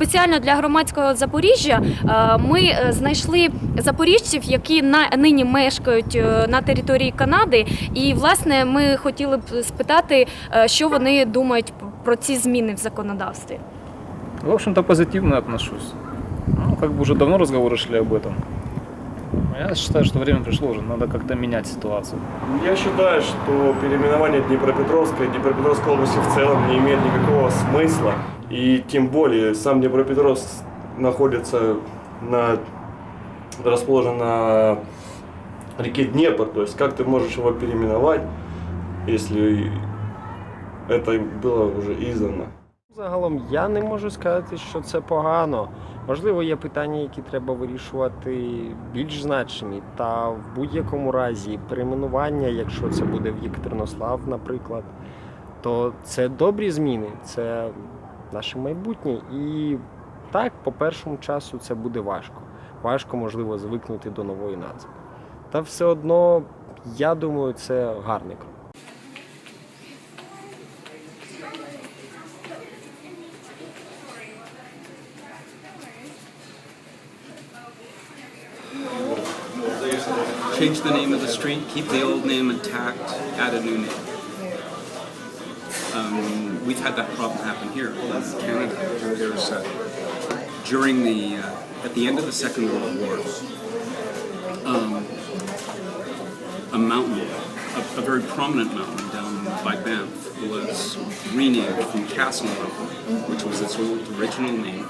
спеціально для громадського Запоріжжя е, ми е, знайшли запоріжців, які на нині мешкають е, на території Канади. І власне ми хотіли б спитати, е, що вони думають про ці зміни в законодавстві. В общем-то, позитивно отношусь. Ну, как бы уже давно разговоры шли об этом. Я считаю, что время пришло уже, надо как-то менять ситуацию. Я считаю, что переименование Днепропетровской Днепропетровской области в целом не имеет никакого смысла. И тем более сам Днепропетровск находится на, расположен на реке Днепр. То есть как ты можешь его переименовать, если это было уже издано? Загалом я не можу сказати, що це погано. Можливо, є питання, які треба вирішувати більш значимі. Та в будь-якому разі перейменування, якщо це буде в Єкатеринослав, наприклад, то це добрі зміни, це наше майбутнє. І так, по першому часу це буде важко. Важко, можливо, звикнути до нової назви. Та все одно, я думаю, це гарний крок. Change the name of the street, keep the old name intact, add a new name. Um, we've had that problem happen here in Canada. During the uh, at the end of the Second World War, um, a mountain, a, a very prominent mountain down by Banff, was renamed from Castle Mountain, which was its old original name,